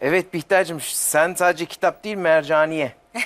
Evet Bihter'cim sen sadece kitap değil mercaniye.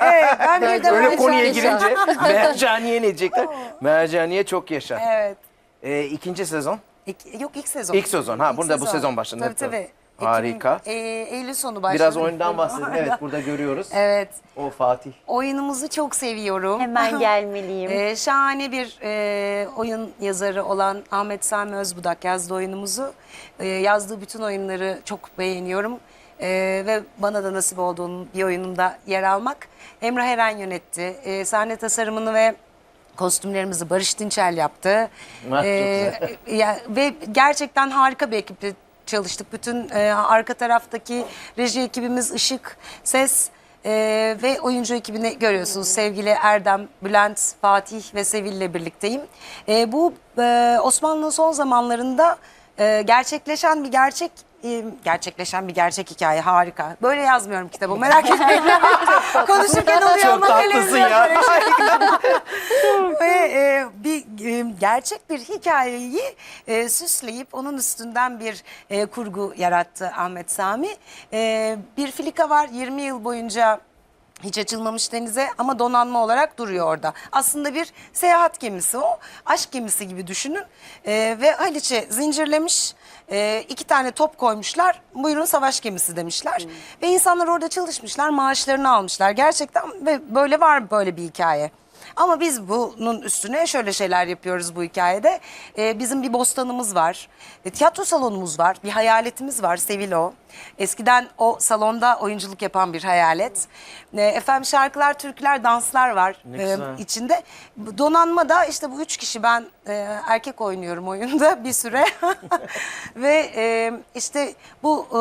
Evet, ben bir de Öyle konuya girince mercaniye ne diyecekler? Mercaniye çok yaşa. Evet. Ee, ikinci sezon. İlk- yok ilk sezon. İlk sezon, ha, İlk burada bu sezon başladı. Tabii tabii. Harika. Ekim, e, Eylül sonu başladı. Biraz oyundan bahsedin. Evet burada görüyoruz. Evet. O Fatih. Oyunumuzu çok seviyorum. Hemen gelmeliyim. Ee, şahane bir e, oyun yazarı olan Ahmet Sami Özbudak yazdı oyunumuzu. Ee, yazdığı bütün oyunları çok beğeniyorum. Ee, ve bana da nasip olduğum bir oyununda yer almak. Emrah Eren yönetti. Ee, sahne tasarımını ve kostümlerimizi Barış Dinçel yaptı. Ah, çok Ee, ya, ve gerçekten harika bir ekiple çalıştık. Bütün e, arka taraftaki reji ekibimiz ışık, ses e, ve oyuncu ekibini görüyorsunuz. Sevgili Erdem, Bülent, Fatih ve Sevil'le birlikteyim. E, bu e, Osmanlı'nın son zamanlarında e, gerçekleşen bir gerçek gerçekleşen bir gerçek hikaye harika. Böyle yazmıyorum kitabı merak etmeyin. Konuşurken oluyor Çok ama tatlısın ya. böyle ve e, bir e, gerçek bir hikayeyi e, süsleyip onun üstünden bir e, kurgu yarattı Ahmet Sami. E, bir filika var 20 yıl boyunca hiç açılmamış denize ama donanma olarak duruyor orada. Aslında bir seyahat gemisi o. Aşk gemisi gibi düşünün. E, ve Haliç'e zincirlemiş. E, iki tane top koymuşlar. Buyurun savaş gemisi demişler. Ve insanlar orada çalışmışlar. Maaşlarını almışlar. Gerçekten ve böyle var böyle bir hikaye. Ama biz bunun üstüne şöyle şeyler yapıyoruz bu hikayede. Ee, bizim bir bostanımız var. E, tiyatro salonumuz var. Bir hayaletimiz var Sevilo. Eskiden o salonda oyunculuk yapan bir hayalet. E, efendim şarkılar, türküler, danslar var Ne e, güzel. içinde. Bu Donanmada işte bu üç kişi ben e, erkek oynuyorum oyunda bir süre. Ve e, işte bu e,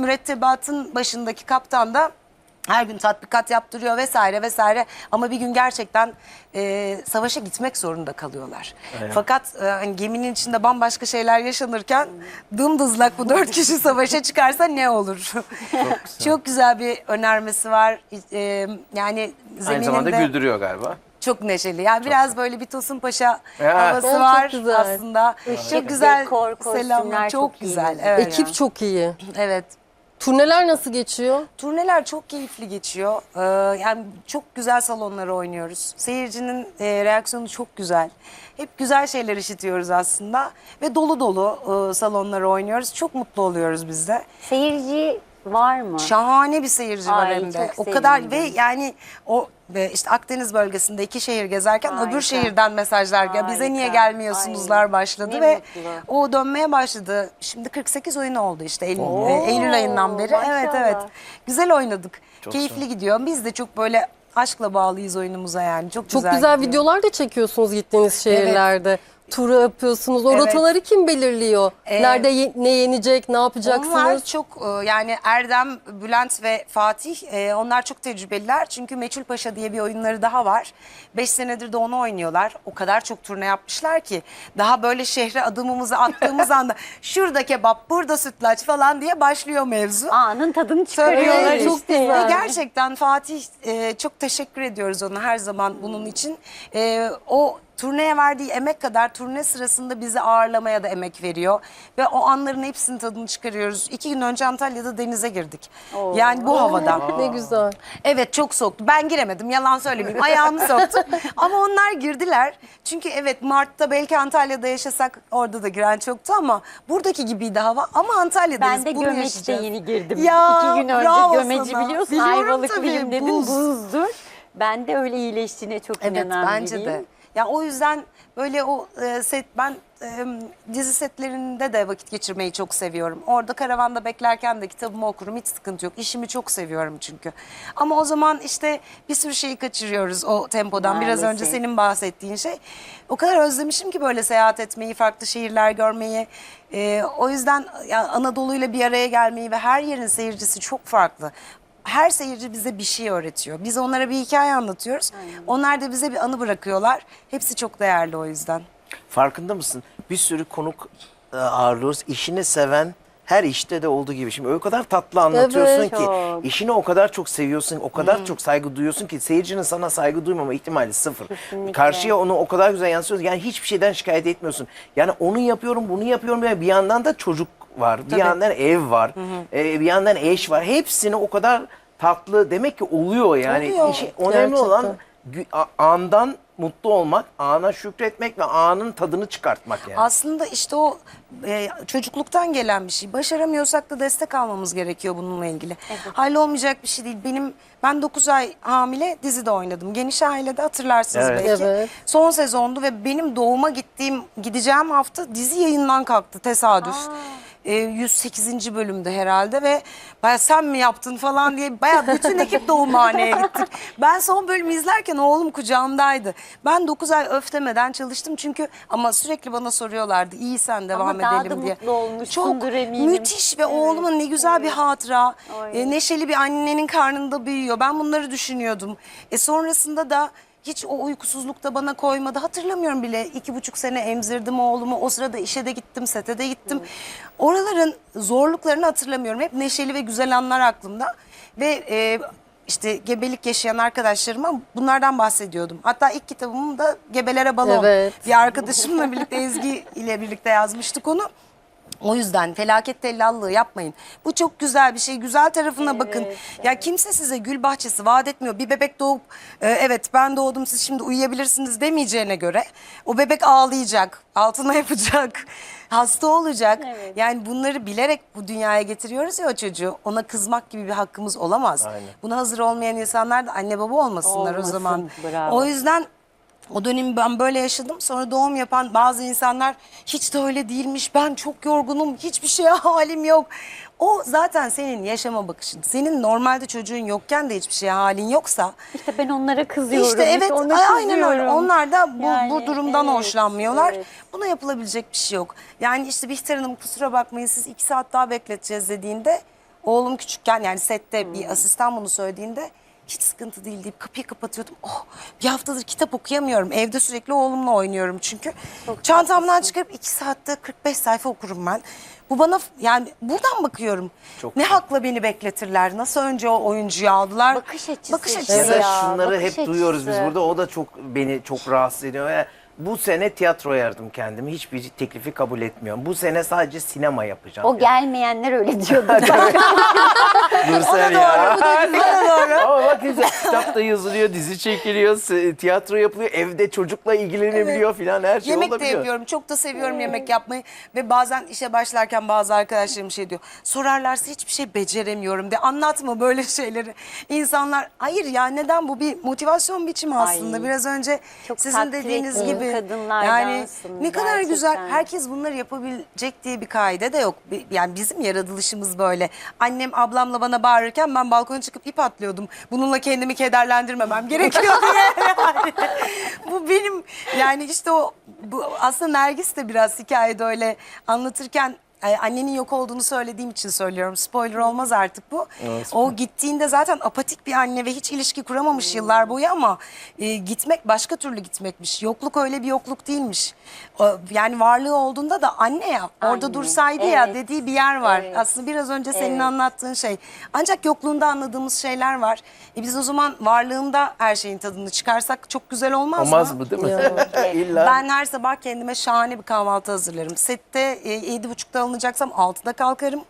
mürettebatın başındaki kaptan da her gün tatbikat yaptırıyor vesaire vesaire ama bir gün gerçekten e, savaşa gitmek zorunda kalıyorlar. Fakat e, hani geminin içinde bambaşka şeyler yaşanırken dımdızlak bu dört kişi savaşa çıkarsa ne olur? Çok güzel. bir önermesi var. E, yani Aynı zamanda zemininde güldürüyor galiba. çok neşeli. Yani biraz böyle bir Tosun Paşa Ya. havası Evet, çok var güzel. aslında. Işık, Çok güzel dekor, selamlar. Çok, çok güzel. Evet. Ekip Çok iyi. Evet. Turneler nasıl geçiyor? Turneler çok keyifli geçiyor. Ee, yani çok güzel salonlara oynuyoruz. Seyircinin e, reaksiyonu çok güzel. Hep güzel şeyler işitiyoruz aslında. Ve dolu dolu e, salonlara oynuyoruz. Çok mutlu oluyoruz biz de. Seyirci var mı? Şahane bir seyirci var Ay, hem de. çok O kadar sevindim. ve yani o ve işte Akdeniz bölgesinde iki şehir gezerken Harika. öbür şehirden mesajlar gel. Bize niye Harika. gelmiyorsunuzlar Ay, başladı ne ve mutlu. o dönmeye başladı. Şimdi 48 oyun oldu işte Eylül, Oo, e, Eylül ayından beri. Evet maşallah. evet. Güzel oynadık. Çok Keyifli gidiyor. Biz de çok böyle aşkla bağlıyız oyunumuza yani. Çok, Çok güzel, güzel, gidiyor. videolar da çekiyorsunuz gittiğiniz şehirlerde. Turu yapıyorsunuz. O Evet. rotaları kim belirliyor? Ee, Nerede ye- ne yenecek, ne yapacaksınız? Onlar çok e, yani Erdem, Bülent ve Fatih e, onlar çok tecrübeliler. Çünkü Meçhul Paşa diye bir oyunları daha var. Beş senedir de onu oynuyorlar. O kadar çok turne yapmışlar ki daha böyle şehre adımımızı attığımız anda şurada kebap, burada sütlaç falan diye başlıyor mevzu. Anın tadını çıkarıyorlar çok işte. güzel. Ve gerçekten Fatih e, çok teşekkür ediyoruz ona her zaman bunun için. E, o turneye verdiği emek kadar turne sırasında bizi ağırlamaya da emek veriyor. Ve o anların hepsinin tadını çıkarıyoruz. İki gün önce Antalya'da denize girdik. Yani bu havada. Ne güzel. Evet çok soğuktu. Ben giremedim yalan söylemeyeyim. Ayağımı soktum. Ama onlar girdiler. Çünkü evet Mart'ta belki Antalya'da yaşasak orada da giren çoktu ama buradaki gibiydi hava. Ama Antalya'dayız. Ben de bunu Gömeç'te yaşayacağız. yeni girdim. Ya, İki gün önce bravo Gömeci sana. biliyorsun. Biliyorum Ayvalıklıyım tabii, dedim. buz. Buzdur. Ben de öyle iyileştiğine çok Evet inanan bence biriyim. de. Ya o yüzden böyle o e, set ben e, dizi setlerinde de vakit geçirmeyi çok seviyorum. Orada karavanda beklerken de kitabımı okurum hiç sıkıntı yok. İşimi çok seviyorum çünkü. Ama o zaman işte bir sürü şeyi kaçırıyoruz o tempodan. Biraz Maalesef. önce senin bahsettiğin şey. O kadar özlemişim ki böyle seyahat etmeyi, farklı şehirler görmeyi. E, o yüzden ya, Anadolu'yla bir araya gelmeyi ve her yerin seyircisi çok farklı her seyirci bize bir şey öğretiyor. Biz onlara bir hikaye anlatıyoruz. Onlar da bize bir anı bırakıyorlar. Hepsi çok değerli o yüzden. Farkında mısın? Bir sürü konuk e, ağırlıyoruz. İşini seven her işte de olduğu gibi. Şimdi o kadar tatlı anlatıyorsun Evet, ki çok. işini o kadar çok seviyorsun, o kadar çok saygı duyuyorsun ki seyircinin sana saygı duymama ihtimali sıfır. Kesinlikle. Karşıya onu o kadar güzel yansıtıyorsun. Yani hiçbir şeyden şikayet etmiyorsun. Yani onu yapıyorum, bunu yapıyorum ve bir yandan da çocuk var, bir yandan ev var, e, bir yandan eş var. Hepsini o kadar tatlı demek ki oluyor yani. Oluyor. İşi- önemli olan Gerçekten. andan mutlu olmak, ana şükretmek ve anın tadını çıkartmak yani. Aslında işte o e, çocukluktan gelen bir şey. Başaramıyorsak da destek almamız gerekiyor bununla ilgili. Hallolmayacak bir şey değil. Benim ben 9 ay hamile dizide oynadım. Geniş Aile'de hatırlarsınız Evet. belki. Evet. Son sezondu ve benim doğuma gittiğim gideceğim hafta dizi yayından kalktı tesadüf. E, 108. bölümde herhalde ve baya sen mi yaptın falan diye baya bütün ekip doğumhaneye gittik. Ben son bölümü izlerken oğlum kucağımdaydı. Ben 9 ay öf demeden çalıştım çünkü ama sürekli bana soruyorlardı iyi sen devam Ama daha edelim da diye. mutlu olmuşsundur Çok eminim. müthiş ve oğlumun ne güzel bir hatıra. Ay. E, neşeli bir annenin karnında büyüyor. Ben bunları düşünüyordum. E sonrasında da hiç o uykusuzlukta bana koymadı. Hatırlamıyorum bile iki buçuk sene emzirdim oğlumu. O sırada işe de gittim, sete de gittim. Oraların zorluklarını hatırlamıyorum. Hep neşeli ve güzel anlar aklımda. Ve e, işte gebelik yaşayan arkadaşlarıma bunlardan bahsediyordum. Hatta ilk kitabımı da Gebelere Balon. Evet. Bir arkadaşımla birlikte Ezgi ile birlikte yazmıştık onu. O yüzden felaket tellallığı yapmayın. Bu çok güzel bir şey. Güzel tarafına bakın. Ya kimse size gül bahçesi vaat etmiyor. Bir bebek doğup e, evet ben doğdum siz şimdi uyuyabilirsiniz demeyeceğine göre o bebek ağlayacak, altına yapacak, hasta olacak. Evet. Yani bunları bilerek bu dünyaya getiriyoruz ya o çocuğu. Ona kızmak gibi bir hakkımız olamaz. Aynen. Buna hazır olmayan insanlar da anne baba olmasınlar o Olmasın, zaman. bravo. O yüzden o dönemi ben böyle yaşadım. Sonra doğum yapan bazı insanlar hiç de öyle değilmiş. Ben çok yorgunum. Hiçbir şeye halim yok. O zaten senin yaşama bakışın. Senin normalde çocuğun yokken de hiçbir şeye halin yoksa İşte ben onlara kızıyorum. işte evet ona ay- aynen öyle. Onlar da bu, bu Yani, durumdan evet, hoşlanmıyorlar. evet. Buna yapılabilecek bir şey yok. Yani işte Bihter Hanım kusura bakmayın siz iki saat daha bekleteceğiz dediğinde oğlum küçükken yani sette Hmm. bir asistan bunu söylediğinde hiç sıkıntı değil deyip kapıyı kapatıyordum. Oh bir haftadır kitap okuyamıyorum. Evde sürekli oğlumla oynuyorum çünkü. Çantamdan çıkarıp iki saatte 45 sayfa okurum ben. Bu bana yani buradan bakıyorum. Çok ne güzel. hakla beni bekletirler? Nasıl önce o oyuncuyu aldılar? Bakış açısı Bakış işte. açısı. Ya da şunları bakış hep duyuyoruz biz açısı. burada. O da çok beni çok rahatsız ediyor. Ya bu sene tiyatro yardım kendimi. Hiçbir teklifi kabul etmiyorum. Bu sene sadece sinema yapacağım. O gelmeyenler öyle diyordu. Nursel ya. Ama bak güzel kitap da yazılıyor, dizi çekiliyor, s- tiyatro yapılıyor, evde çocukla ilgilenebiliyor filan her şey Yemek de olabiliyor. yapıyorum. Çok da seviyorum yemek yapmayı. Ve bazen işe başlarken bazı arkadaşlarım şey diyor. Sorarlarsa hiçbir şey beceremiyorum de. Anlatma böyle şeyleri. İnsanlar hayır ya neden bu bir motivasyon biçimi aslında. Ay, Biraz önce çok sizin takdir dediğiniz gibi. Kadınlardansın ne kadar güzel. gerçekten. Herkes bunları yapabilecek diye bir kaide de yok. Yani bizim yaratılışımız böyle. Annem ablamla bana bağırırken ben balkona çıkıp ip atlıyordum. Bununla kendimi kederlendirmemem gerekiyor diye. Yani bu benim yani işte o bu aslında Nergis de biraz hikayede öyle anlatırken e, annenin yok olduğunu söylediğim için söylüyorum. Spoiler olmaz artık bu. O gittiğinde zaten apatik bir anne ve hiç ilişki kuramamış yıllar boyu ama e, gitmek başka türlü gitmekmiş. Yokluk öyle bir yokluk değilmiş. O, yani varlığı olduğunda da anne ya orada Anne, dursaydı ya evet. dediği bir yer var. Evet. Aslında biraz önce senin Evet. anlattığın şey. Ancak yokluğunda anladığımız şeyler var. E biz o zaman varlığında her şeyin tadını çıkarsak çok güzel olmaz, Olmaz mı? mı değil mi? İlla. Ben her sabah kendime şahane bir kahvaltı hazırlarım. Sette e, yedi buçukta alınacaksam altıda kalkarım.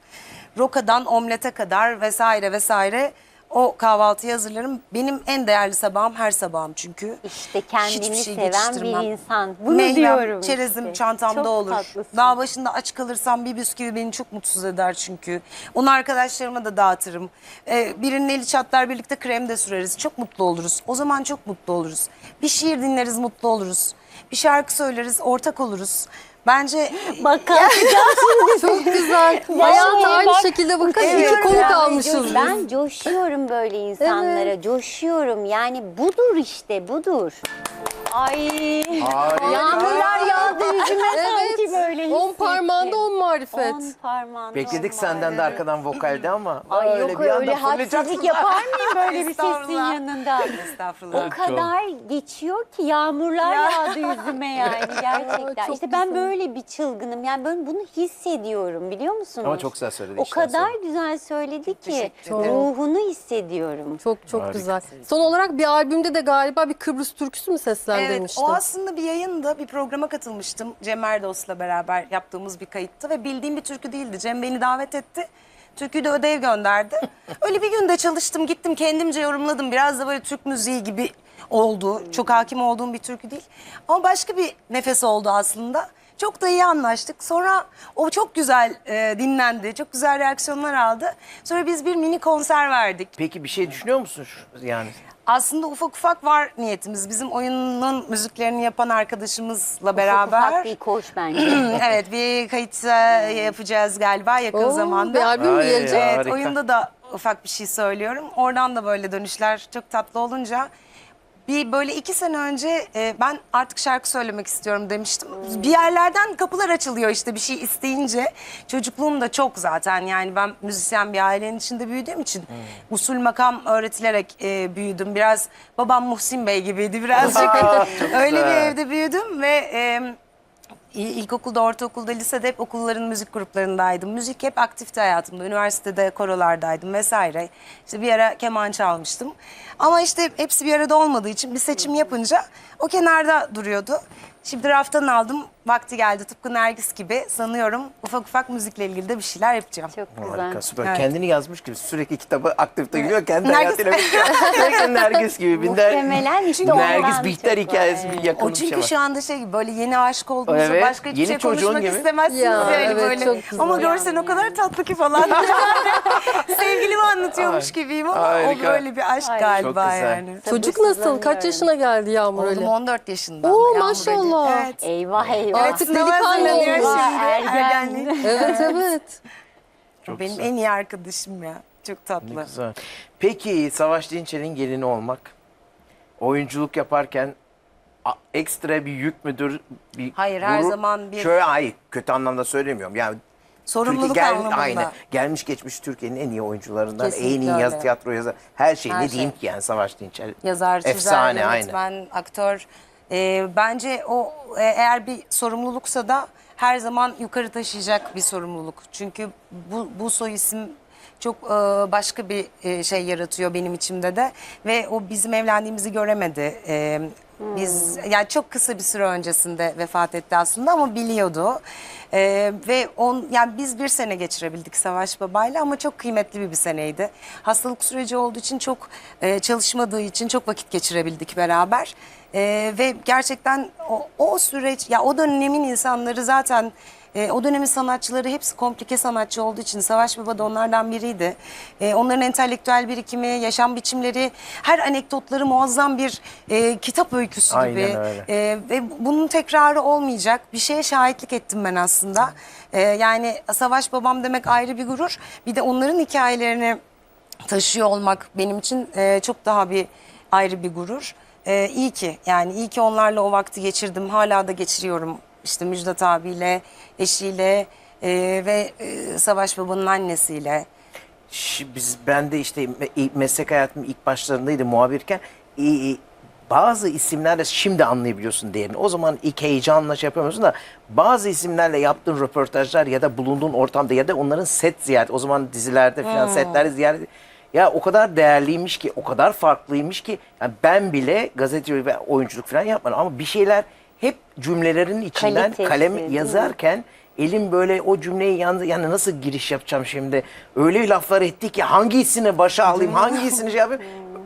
Rokadan omlete kadar vesaire vesaire o kahvaltıyı hazırlarım. Benim en değerli sabahım her sabahım çünkü. İşte kendini şey seven bir insan. Bunu Meyvem, diyorum çerezim işte. çantamda Çok olur. tatlısın. Dağ başında aç kalırsam bir bisküvi beni çok mutsuz eder çünkü. Onu arkadaşlarıma da dağıtırım. Ee, birinin eli çatlar birlikte krem de süreriz. Çok mutlu oluruz. O zaman çok mutlu oluruz. Bir şiir dinleriz mutlu oluruz. Bir şarkı söyleriz ortak oluruz. Bence Bak kalkacağım şimdi. Çok güzel. Yani Hayata aynı bak, şekilde bakın Evet. iki konuk Yani almışız biz. Ben coşuyorum böyle insanlara. Coşuyorum. Yani budur işte budur. Ay. Harika. Yağmurlar yağdı yüzüme sanki böyle On hissettim. parmağında on marifet. On parmağında Bekledik on senden de var. arkadan vokalde ama Ay öyle yok bir anda öyle fırlayacaksın. hadsizlik yapar mıyım böyle bir sesin Estağfurullah. yanında? estağfurullah. O kadar geçiyor ki yağmurlar Ya. yağdı yüzüme yani gerçekten. çok işte ben böyle bir çılgınım. Yani ben bunu hissediyorum biliyor musunuz? Ama çok güzel söyledi O kadar aslında. güzel söyledi ki Teşekkür ederim. ruhunu hissediyorum. Çok çok Harika. güzel. Son olarak bir albümde de galiba bir Kıbrıs türküsü mü Evet, seslendirmiştin? o aslında bir yayında bir programa programa katılmıştım. Cem Erdos'la beraber yaptığımız bir kayıttı ve bildiğim bir türkü değildi. Cem beni davet etti. Türküyü de ödev gönderdi. Öyle bir günde çalıştım, gittim kendimce yorumladım. Biraz da böyle Türk müziği gibi oldu. Çok hakim olduğum bir türkü değil. Ama başka bir nefes oldu aslında. Çok da iyi anlaştık. Sonra o çok güzel e, dinlendi. Çok güzel reaksiyonlar aldı. Sonra biz bir mini konser verdik. Peki bir şey düşünüyor musun şu, yani? Aslında ufak ufak var niyetimiz. Bizim oyunun müziklerini yapan arkadaşımızla Ufak beraber. ufak değil koş bence. evet bir kayıt e, yapacağız galiba yakın Oo, zamanda. Bir albüm mü Ay, gelecek? Evet Harika. oyunda da ufak bir şey söylüyorum. Oradan da böyle dönüşler çok tatlı olunca bir böyle iki sene önce e, ben artık şarkı söylemek istiyorum demiştim. Bir yerlerden kapılar açılıyor işte bir şey isteyince. Çocukluğum da çok zaten yani ben müzisyen bir ailenin içinde büyüdüğüm için usul makam öğretilerek e, büyüdüm. Biraz babam Muhsin Bey gibiydi birazcık. Öyle bir güzel. evde büyüdüm ve... E, İlkokulda, ortaokulda, lisede hep okulların müzik gruplarındaydım. Müzik hep aktifti hayatımda. Üniversitede korolardaydım vesaire. İşte bir ara keman çalmıştım. Ama işte hepsi bir arada olmadığı için bir seçim yapınca o kenarda duruyordu. Şimdi raftan aldım. Vakti geldi tıpkı Nergis gibi sanıyorum ufak ufak müzikle ilgili de bir şeyler yapacağım. Çok Harika güzel. süper. Evet. Kendini yazmış gibi sürekli kitabı aktifte gülüyor. Kendi Nergis. hayatıyla bitiyor. Sürekli Nergis gibi. Binder, Muhtemelen işte ondan Nergis Bihter çok var, hikayesi evet. bir yakın O çünkü var. şu anda şey gibi böyle yeni aşık olduğunuzda Evet, başka hiçbir yeni şey çocuğun konuşmak gibi. istemezsiniz Ya, yani evet, böyle. çok güzel. Ama görsen o kadar tatlı ki falan. Sevgilimi anlatıyormuş Ay, gibiyim ama harika. o böyle bir aşk Ay, galiba çok güzel. yani. Çocuk nasıl? Kaç yaşına geldi Yağmur Oğlum öyle? 14 yaşında. Oo, Yağmur maşallah. Ali. Evet. Eyvah eyvah. Artık Sınava delikanlı hazırlanıyor oldu. şimdi. Ergen. Ergenlik. Evet evet. Çok Benim güzel. en iyi arkadaşım ya. Çok Ne tatlı. güzel. Peki Savaş Dinçer'in gelini olmak, oyunculuk yaparken a- ekstra bir yük müdür? Bir Hayır, her gurur- zaman bir- Şöyle hayır kötü anlamda söylemiyorum. Yani Sorumluluk Türkiye gel- anlamında. Aynen. Gelmiş geçmiş Türkiye'nin en iyi oyuncularından, en Kesinlikle iyi yaz öyle. tiyatro yazar. Her şey Her ne şey. diyeyim ki yani Savaş Dinçer. Yazar, çizer, Efsane aynen. yönetmen, aktör. Ee, bence o e, eğer bir sorumluluksa da her zaman yukarı taşıyacak bir sorumluluk. Çünkü bu, bu soy isim çok e, başka bir e, şey yaratıyor benim içimde de ve o bizim evlendiğimizi göremedi. E, biz yani çok kısa bir süre öncesinde vefat etti aslında ama biliyordu. E, ve on yani biz bir sene geçirebildik Savaş Baba'yla ama çok kıymetli bir, bir seneydi. Hastalık süreci olduğu için çok e, çalışmadığı için çok vakit geçirebildik beraber. E, ve gerçekten o, o süreç ya o dönemin insanları zaten e, o dönemin sanatçıları hepsi komplike sanatçı olduğu için Savaş Baba da onlardan biriydi. E, onların entelektüel birikimi, yaşam biçimleri, her anekdotları muazzam bir e, kitap öyküsü Aynen gibi. öyle. E, ve bunun tekrarı olmayacak bir şeye şahitlik ettim ben aslında. E, yani Savaş Babam demek ayrı bir gurur. Bir de onların hikayelerini taşıyor olmak benim için e, çok daha bir ayrı bir gurur. E, iyi ki yani iyi ki onlarla o vakti geçirdim. Hala da geçiriyorum. İşte Müjdat abiyle, eşiyle e, ve e, Savaş Baba'nın annesiyle. Şi- Biz ben de işte me- meslek hayatımın ilk başlarındaydı muhabirken i- i- bazı isimlerle şimdi anlayabiliyorsun değerini. O zaman ilk heyecanla şey yapamıyorsun da bazı isimlerle yaptığın röportajlar ya da bulunduğun ortamda ya da onların set ziyareti o zaman dizilerde falan setlerde ziyaret ya o kadar değerliymiş ki o kadar farklıymış ki yani ben bile gazetecilik ve oyunculuk falan yapmadım. Ama bir şeyler hep cümlelerin içinden Kalitesi, kalem yazarken elim böyle o cümleyi yandı yani nasıl giriş yapacağım şimdi? Öyle laflar etti ki hangisini başa alayım hangisini şey yapayım?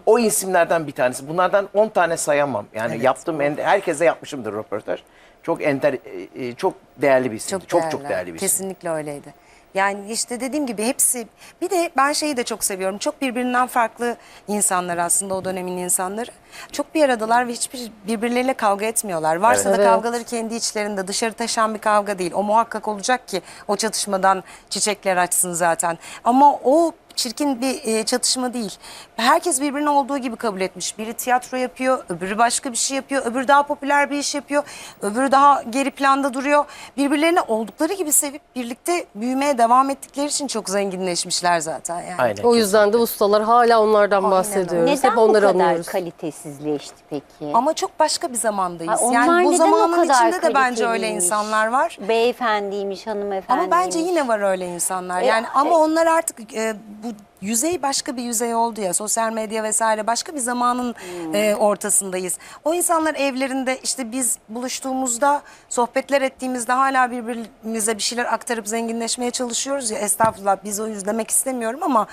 O isimlerden bir tanesi. Bunlardan 10 tane sayamam. Yani yaptığım en, herkese yapmışımdır röportaj. Çok enter e, e, çok değerli bir isim çok çok, değerli. değerli bir isim. Kesinlikle öyleydi. Yani işte dediğim gibi hepsi bir de ben şeyi de çok seviyorum. Çok birbirinden farklı insanlar aslında o dönemin insanları. Çok bir aradalar ve hiçbir birbirleriyle kavga etmiyorlar. Varsa Evet. da kavgaları kendi içlerinde dışarı taşan bir kavga değil. O muhakkak olacak ki o çatışmadan çiçekler açsın zaten. Ama o çirkin bir e, çatışma değil. Herkes birbirini olduğu gibi kabul etmiş. Biri tiyatro yapıyor, öbürü başka bir şey yapıyor, öbürü daha popüler bir iş yapıyor, öbürü daha geri planda duruyor. Birbirlerini oldukları gibi sevip birlikte büyümeye devam ettikleri için çok zenginleşmişler zaten. Yani. aynen O yüzden de ustalar hala onlardan Aynen bahsediyoruz. Neden Hep bu onları kadar anıyoruz. kalitesizleşti peki? Ama çok başka bir zamandayız. Ay, onlar yani bu neden zamanın o kadar içinde de bence öyle kaliteliymiş? insanlar var. Beyefendiymiş, hanımefendiymiş. Ama bence yine var öyle insanlar. E, Yani ama e- onlar artık e, bu yüzey başka bir yüzey oldu ya sosyal medya vesaire başka bir zamanın e, ortasındayız. O insanlar evlerinde işte biz buluştuğumuzda sohbetler ettiğimizde hala birbirimize bir şeyler aktarıp zenginleşmeye çalışıyoruz ya estağfurullah biz o yüzlemek istemiyorum ama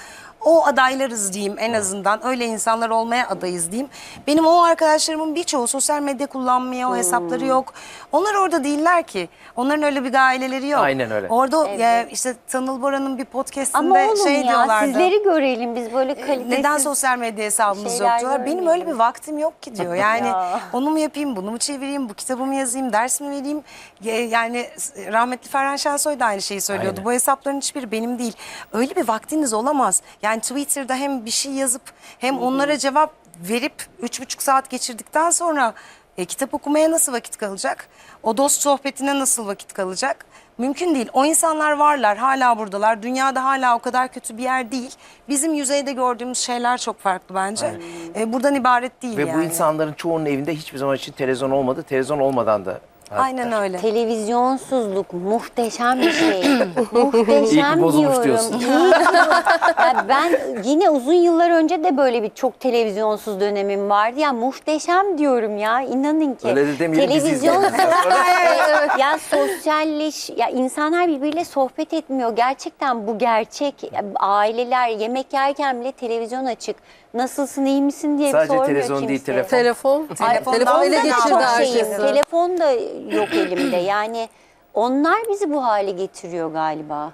o adaylarız diyeyim en azından öyle insanlar olmaya adayız diyeyim. Benim o arkadaşlarımın birçoğu sosyal medya kullanmıyor, o hesapları yok. Onlar orada değiller ki. Onların öyle bir aileleri yok. Aynen öyle. Orada ya işte Tanıl Bora'nın bir podcastinde Ama oğlum şey ya diyorlardı. sizleri görelim biz böyle kalitesiz. Neden sosyal medya hesabımız yok şeyler diyorlar. Benim öyle bir vaktim yok ki diyor. Yani Ya. onu mu yapayım, bunu mu çevireyim, bu kitabımı yazayım, ders mi vereyim? Ya- Yani rahmetli Ferhan Şensoy da aynı şeyi söylüyordu. Aynen. Bu hesapların hiçbiri benim değil. Öyle bir vaktiniz olamaz. Yani Twitter'da hem bir şey yazıp hem onlara cevap verip üç buçuk saat geçirdikten sonra e, kitap okumaya nasıl vakit kalacak? O dost sohbetine nasıl vakit kalacak? Mümkün değil. O insanlar varlar, hala buradalar. Dünyada hala o kadar kötü bir yer değil. Bizim yüzeyde gördüğümüz şeyler çok farklı bence. E, buradan ibaret değil Ve yani. bu insanların çoğunun evinde hiçbir zaman için televizyon olmadı. Televizyon olmadan da. Aynen öyle. Televizyonsuzluk muhteşem bir şey. muhteşem İyi ki bozulmuş diyorum. diyorsun. İyi ki bu- ya ben yine uzun yıllar önce de böyle bir çok televizyonsuz dönemim vardı. Ya muhteşem diyorum ya. inanın ki. Öyle de demeyelim, bizi izleyin. ya sosyalleş ya insanlar birbiriyle sohbet etmiyor. Gerçekten bu gerçek. Ya Aileler yemek yerken bile televizyon açık. Nasılsın, iyi misin diye Sadece sormuyor televizyon kimse. değil, telefon. Telefon. Ay, Telefon, ele geçirdi şeyim. herkesi. Telefon da yok elimde. Yani onlar bizi bu hale getiriyor galiba.